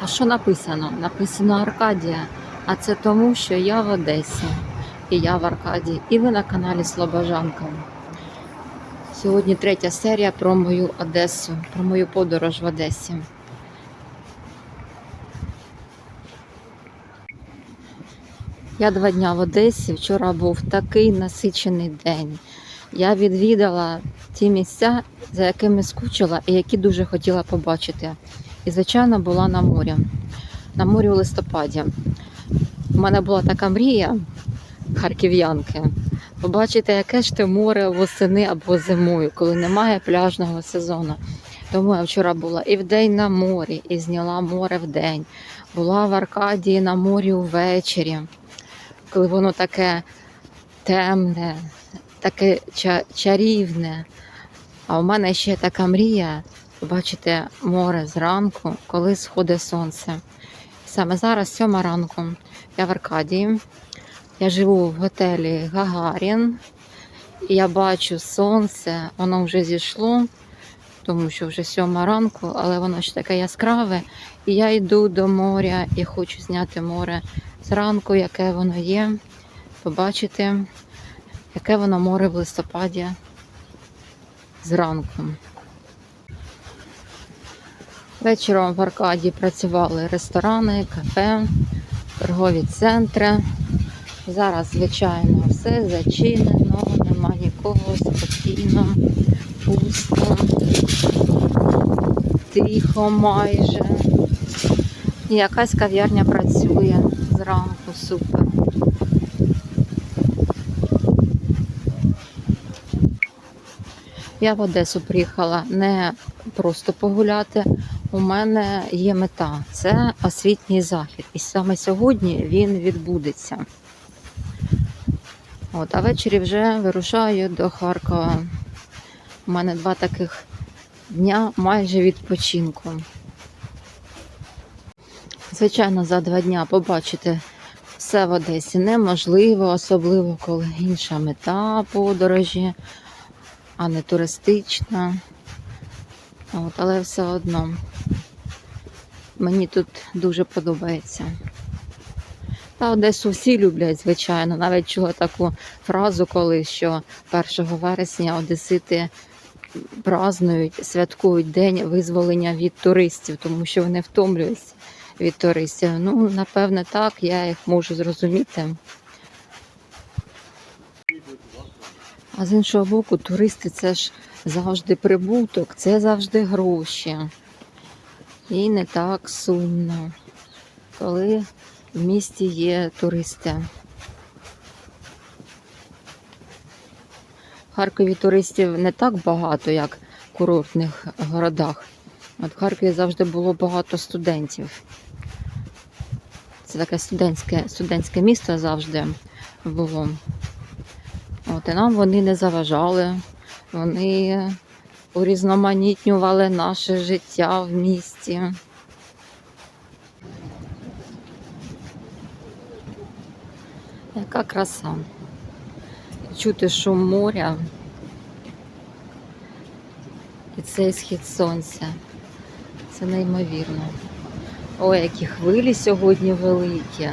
А що написано? Написано Аркадія. А це тому, що я в Одесі. І я в Аркадії. І ви на каналі Слобожанка. Сьогодні третя серія про мою Одесу, про мою подорож в Одесі. Я два дня в Одесі. Вчора був такий насичений день. Я відвідала ті місця, за якими скучила і які дуже хотіла побачити. І, звичайно, була на морі. На морі у листопаді. У мене була така мрія харків'янки. Побачити, яке ж те море восени або зимою, коли немає пляжного сезону. Тому я вчора була і вдень на морі, і зняла море вдень. Була в Аркадії на морі увечері, коли воно таке темне, таке чарівне. А у мене ще така мрія побачити море зранку, коли сходить сонце. Саме зараз сьома ранку. Я в Аркадії. Я живу в готелі Гагарін. І я бачу сонце, воно вже зійшло, тому що вже сьома ранку, але воно ще таке яскраве. І я йду до моря і хочу зняти море зранку, яке воно є, побачити, яке воно море в листопаді зранку. Вечором в Аркаді працювали ресторани, кафе, торгові центри. Зараз, звичайно, все зачинено, нема нікого, спокійно, пусто, тихо майже. І якась кав'ярня працює зранку, супер. Я в Одесу приїхала не просто погуляти. У мене є мета це освітній захід. І саме сьогодні він відбудеться. От, а ввечері вже вирушаю до Харкова. У мене два таких дня майже відпочинку. Звичайно, за два дня побачити все в Одесі неможливо, особливо коли інша мета подорожі, а не туристична. От, але все одно мені тут дуже подобається. Та Одесу всі люблять, звичайно. Навіть чула таку фразу, коли що 1 вересня Одесити празднують, святкують день визволення від туристів, тому що вони втомлюються від туристів. Ну, напевне, так, я їх можу зрозуміти. А з іншого боку, туристи це ж завжди прибуток, це завжди гроші. І не так сумно, коли в місті є туристи. В Харкові туристів не так багато, як в курортних городах. От в Харкові завжди було багато студентів. Це таке студентське, студентське місто завжди було. От, і нам вони не заважали, вони урізноманітнювали наше життя в місті. Яка краса. Чути шум моря і цей схід сонця. Це неймовірно. Ой, які хвилі сьогодні великі.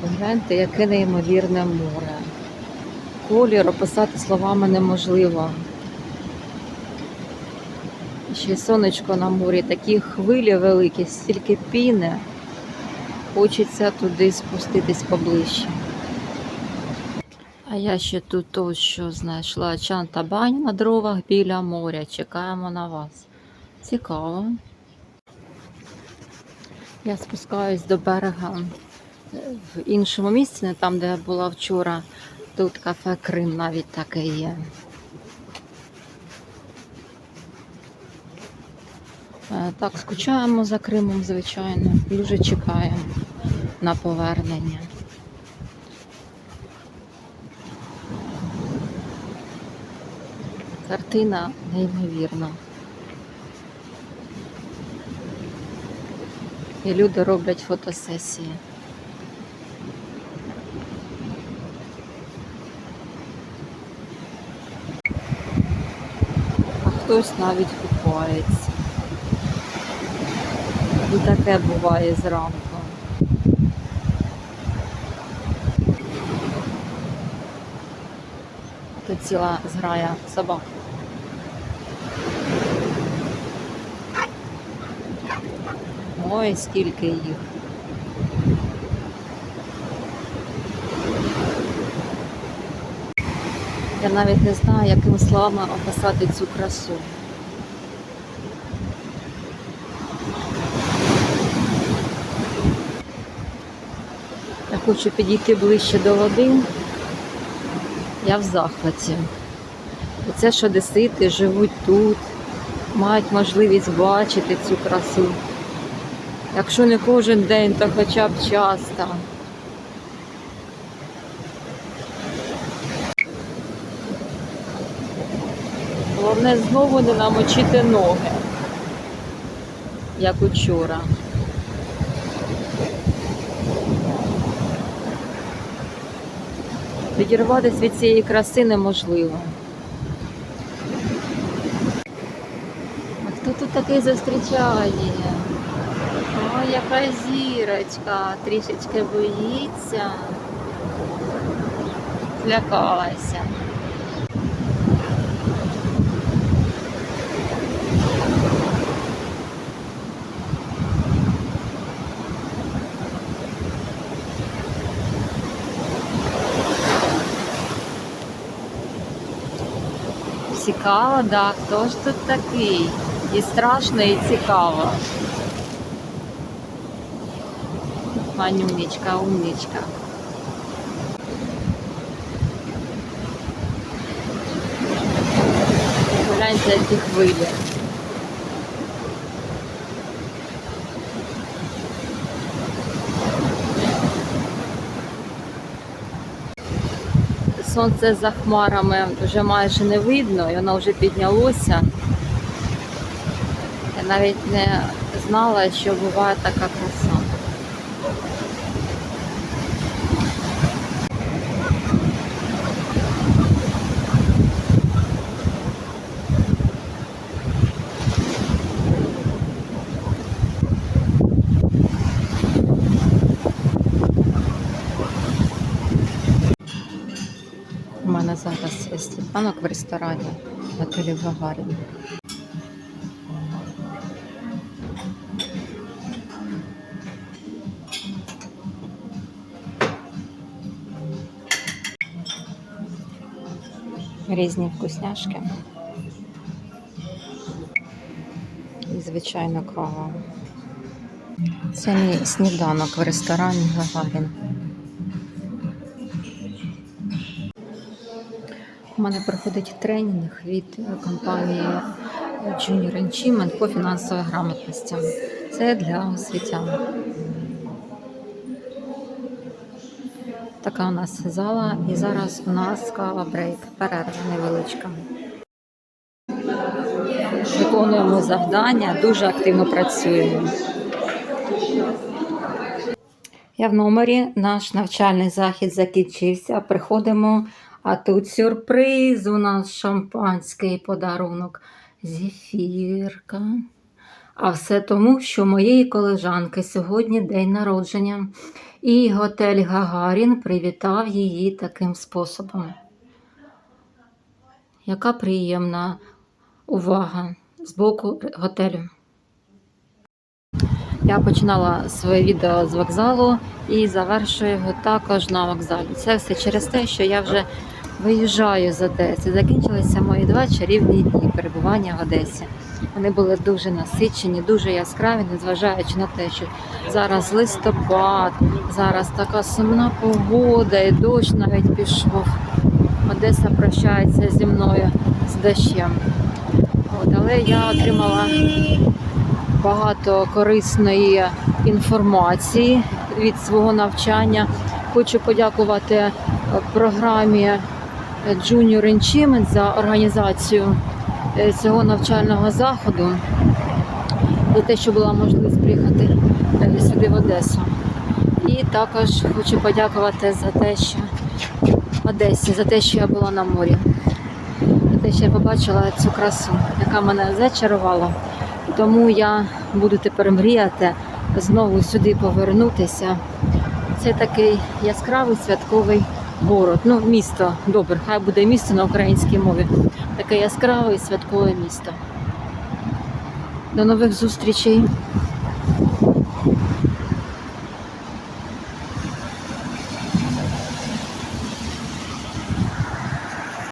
Погляньте, яке неймовірне море. Колір описати словами неможливо. Ще сонечко на морі, такі хвилі великі, стільки піни. Хочеться туди спуститись поближче. А я ще тут ось що знайшла чан та бань на дровах біля моря. Чекаємо на вас. Цікаво. Я спускаюсь до берега е, в іншому місці, не там, де я була вчора. Тут кафе Крим навіть таке є. Так, скучаємо за Кримом, звичайно. Дуже чекаємо на повернення. Картина неймовірна. І люди роблять фотосесії. А хтось навіть купається. І таке буває зранку. Тут ціла зграя собак. Ой, скільки їх. Я навіть не знаю, якими словами описати цю красу. Хочу підійти ближче до води. Я в захваті. І це що одесити живуть тут, мають можливість бачити цю красу. Якщо не кожен день, то хоча б часто. Головне знову не намочити ноги, як учора. Відірватися від цієї краси неможливо. А хто тут такий зустрічає? Ой, яка зірочка, трішечки боїться. Злякалася. Цікаво, да, хто ж тут такий? І страшно, і цікаво. Манюнечка, умничка. Гляньте, які хвилі. Сонце за хмарами вже майже не видно, і воно вже піднялося. Я навіть не знала, що буває така краса. У мене зараз сніданок в ресторані в готелі Гагарін. Різні вкусняшки. І, звичайно, кава. Це мій сніданок в ресторані Гагарін. У мене проходить тренінг від е, компанії Junior Achievement по фінансовій грамотності. Це для освітян. Така у нас зала, і зараз у нас кава брейк, перерва невеличка. Виконуємо завдання, дуже активно працюємо. Я в номері, наш навчальний захід закінчився. Приходимо, а тут сюрприз у нас шампанський подарунок. Зефірка. А все тому, що моєї колежанки сьогодні день народження, і готель Гагарін привітав її таким способом. Яка приємна увага з боку готелю. Я починала своє відео з вокзалу і завершую його також на вокзалі. Це все через те, що я вже виїжджаю з Одеси. Закінчилися мої два чарівні дні перебування в Одесі. Вони були дуже насичені, дуже яскраві, незважаючи на те, що зараз листопад, зараз така сумна погода, і дощ навіть пішов. Одеса прощається зі мною з дощем. От, але я отримала багато корисної інформації від свого навчання. Хочу подякувати е, програмі Junior Achievement за організацію е, цього навчального заходу, за те, що була можливість приїхати е, сюди в Одесу. І також хочу подякувати за те, що Одесі, за те, що я була на морі, за те, що я побачила цю красу, яка мене зачарувала. Тому я буду тепер мріяти знову сюди повернутися. Це такий яскравий святковий город. Ну, місто, добре, хай буде місто на українській мові. Таке яскраве і святкове місто. До нових зустрічей.